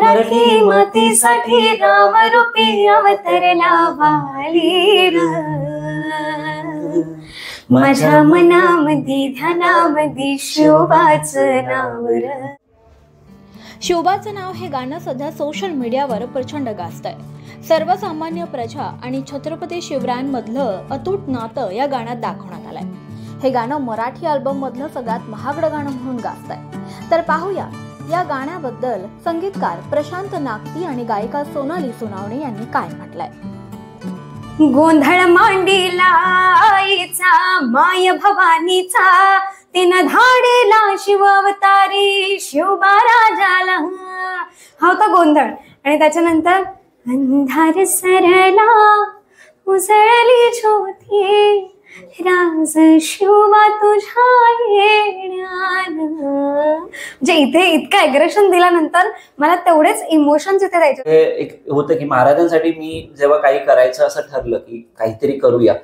मराठी मातीसाठी राम रूपी अवतरला वालीर माझ्या मनामध्ये ध्यानामध्ये शोभाच नाव शोभाचं नाव हे गाणं सध्या सोशल मीडियावर प्रचंड गाजत आहे सर्वसामान्य प्रजा आणि छत्रपती शिवरायांमधलं अतूट नातं या गाण्यात दाखवण्यात आलंय. हे गाणं मराठी अल्बम मधलं सगळ्यात महागडं गाणं म्हणून गाजत आहे तर पाहूया या गाण्याबद्दल संगीतकार प्रशांत नागती आणि गायिका सोनाली सोनावणे यांनी काय म्हटलंय? गोंधळ मांडीला आईचा माय भवानीचा. तिनं धाडेला शिव अवतारी शिवबा राजाला हा होता गोंधळ. आणि त्याच्यानंतर अंधार सरला उजळली ज्योती. राज शिवा तुझ्या येण्यानं म्हणजे इथे इतकं अग्रेशन दिल्यानंतर मला तेवढेच इमोशन्स इथे द्यायचे एक होतं की महाराजांसाठी मी जेव्हा काही करायचं असं ठरलं की काहीतरी करूया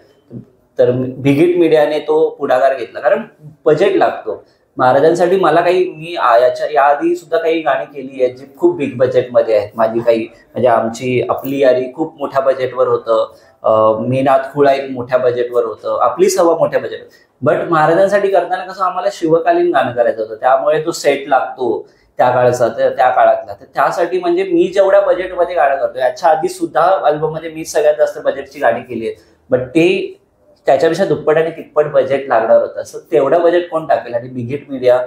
तर बिगिट मीडियाने तो पुढाकार घेतला. कारण बजेट लागतो. महाराजांसाठी मला काही मी याच्या याआधी सुद्धा काही गाणी केली आहेत जी खूप बिग बजेटमध्ये आहेत. माझी काही म्हणजे आमची आपली यारी खूप मोठ्या बजेटवर होतं. अं, मी खुळा एक मोठ्या बजेटवर होतं. आपली सवा मोठ्या बजेट बट महाराजांसाठी करताना कसं आम्हाला शिवकालीन गाणं करायचं होतं. त्यामुळे तो सेट लागतो त्या काळाचा तर त्या काळातला. तर त्यासाठी म्हणजे मी जेवढ्या बजेटमध्ये गाणं करतो याच्या आधी सुद्धा अल्बममध्ये मी सगळ्यात जास्त बजेटची गाणी केली आहेत. बट ते त्याच्यापेक्षा दुप्पट आणि तिप्पट बजेट लागणार होतं. सो तेवढं बजेट कोण टाकेल? आणि बिगिट मीडिया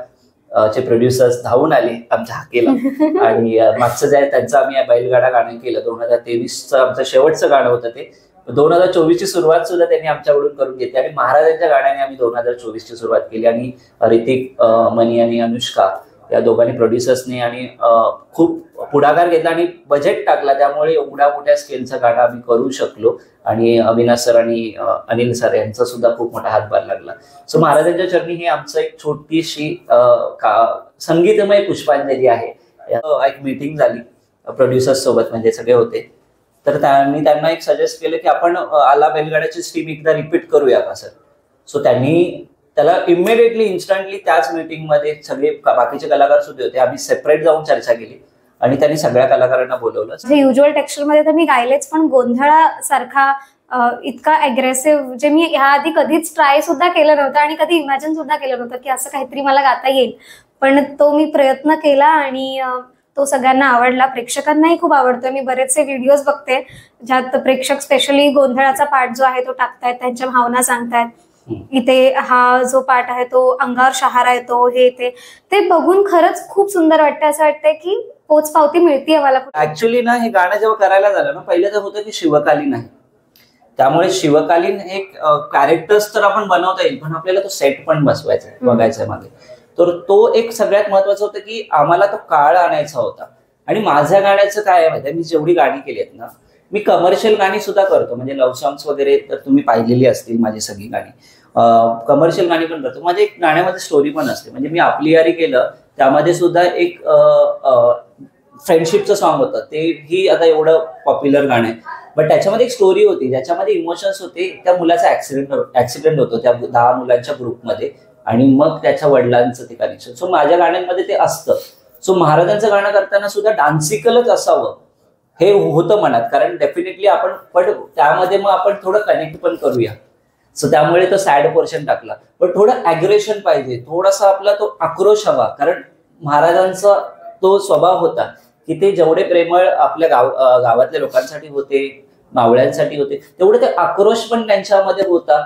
चे प्रोड्युसर्स धावून आले आमच्या हाकेला. आणि मागचं जे आहे त्यांचं आम्ही बैलगाडा गाणं केलं. दोन हजार तेवीसचं आमचं शेवटचं गाणं होतं ते. दोन हजार चोवीसची सुरुवात सुद्धा त्यांनी आमच्याकडून करून घेतली. आणि महाराजांच्या गाण्याने आम्ही दोन हजार चोवीसची सुरुवात केली. आणि ऋतिक मनी आणि अनुष्का या दोघांनी प्रोड्युसर्सनी आणि खूप पुढाकार घेतला आणि बजेट टाकला. त्यामुळे एवढ्या मोठ्या स्केलचा गाणं आम्ही करू शकलो. आणि अविनाश सर आणि अनिल सर यांचा सुद्धा खूप मोठा हातभार लागला. सो महाराजांच्या चरणी ही आमचं एक छोटीशी संगीतमय पुष्पांजली आहे. एक मीटिंग झाली प्रोड्युसर्स सोबत म्हणजे सगळे होते. तर त्यांनी मी त्यांना एक सजेस्ट केलं की आपण आला बैलगाड्याची स्ट्रीम एकदा रिपीट करूया का सर सो त्यांनी त्याला इमिडिएटली इन्स्टंटली त्याच मीटिंगमध्ये सगळे बाकीचे कलाकार सुद्धा होते. आम्ही सेपरेट जाऊन चर्चा केली. आणि त्यांनी सगळ्या कलाकारांना बोलवलं. युज्युअल युजल टेक्स्चरमध्ये तर मी गायलेच पण गोंधळासारखा इतका अग्रेसिव्ह जे मी ह्याआधी कधीच ट्राय सुद्धा केलं नव्हतं आणि कधी इमॅजिन सुद्धा केलं नव्हतं की असं काहीतरी मला गाता येईल. पण तो मी प्रयत्न केला आणि तो सगळ्यांना आवडला. प्रेक्षकांनाही खूप आवडतो मी बरेचसे व्हिडिओज बघते ज्यात प्रेक्षक स्पेशली गोंधळाचा पार्ट जो आहे तो टाकतायत त्यांच्या भावना सांगतायत. इथे हा जो पार्ट आहे तो अंगावर शहारा येतो हे ते ते बघून खरंच खूप सुंदर वाटतं असं वाटतंय की पोच पावती मिळतीये मला. ऍक्च्युली ना हे गाणं जेव्हा करायला झालं ना पहिलं तर होतं की शिवकालीन आहे. त्यामुळे शिवकालीन एक कॅरेक्टर्स तर आपण बनवता येईल पण आपल्याला तो सेट पण बसवायचा. बघायचा आहे मागे. तर तो एक सगळ्यात महत्वाचं होतं की आम्हाला तो काळ आणायचा होता. आणि माझ्या गाण्याचं काय आहे माहिती मी जेवढी गाणी केली आहेत ना मी कमर्शियल गाणी सुद्धा करतो. म्हणजे लव्ह सॉंग्स वगैरे तर तुम्ही पाहिलेली असतील माझी सगळी गाणी. कमर्शियल गाणी पण करतो. माझ्या एक गाण्यामध्ये स्टोरी पण असते. म्हणजे मी आपली यारी केलं त्यामध्ये सुद्धा एक फ्रेंडशिपचं सॉन्ग होतं. ते ही आता एवढं पॉप्युलर गाणं आहे. बट त्याच्यामध्ये एक स्टोरी होती. ज्याच्यामध्ये इमोशन्स होते. त्या मुलाचा ऍक्सिडेंट ऍक्सिडेंट होतो त्या दहा मुलांच्या ग्रुपमध्ये आणि मग त्याच्या वडिलांचं ते कनेक्शन सो माझ्या गाण्यांमध्ये ते असतं. सो महाराजांचं गाणं करताना सुद्धा डान्सिकलच असावं. हे होतं मनात कारण डेफिनेटली आपण पण त्यामध्ये मग आपण थोडं कनेक्ट पण करूया. सो त्यामुळे तो सॅड पोर्शन टाकला. पण थोडं अग्रेशन पाहिजे. थोडासा आपला तो आक्रोश हवा. कारण महाराजांचा तो स्वभाव होता की ते जेवढे प्रेमळ आपल्या गाव गावातल्या लोकांसाठी होते मावळ्यांसाठी होते तेवढे ते आक्रोश पण त्यांच्यामध्ये होता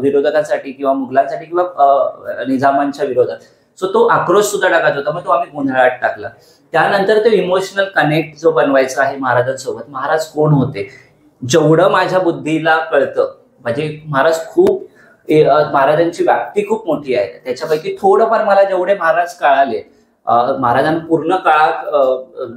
विरोधकांसाठी किंवा मुघलांसाठी किंवा निजामांच्या विरोधात. सो तो आक्रोश सुद्धा टाकायचा होता मग तो आम्ही गोंधळात टाकला. त्यानंतर तो इमोशनल कनेक्ट जो बनवायचा आहे महाराजांसोबत महाराज कोण होते? जेवढं माझ्या बुद्धीला कळतं म्हणजे महाराज खूप महाराजांची व्याप्ती खूप मोठी आहे. त्याच्यापैकी थोडंफार मला जेवढे महाराज कळाले महाराजांना पूर्ण काळात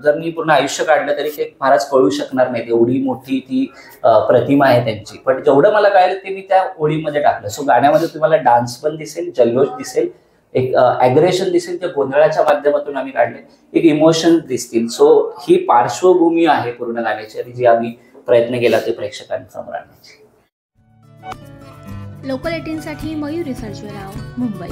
जर मी पूर्ण आयुष्य काढलं तरी ते महाराज कळू शकणार नाही एवढी मोठी ती प्रतिमा आहे त्यांची. पण जेवढं मला कळलं ते मी त्या ओळीमध्ये टाकलं. सो गाण्यामध्ये तुम्हाला डान्स पण दिसेल जल्लोष दिसेल एक अग्रेशन दिसेल ते गोंधळाच्या माध्यमातून आम्ही काढले. एक इमोशन दिसतील. सो ही पार्श्वभूमी आहे पूर्ण गाण्याची आणि जी आम्ही प्रयत्न केला ते प्रेक्षकांसमोर आणण्याची लोकल एटीनसाठी मयुरी सर्जराव मुंबई.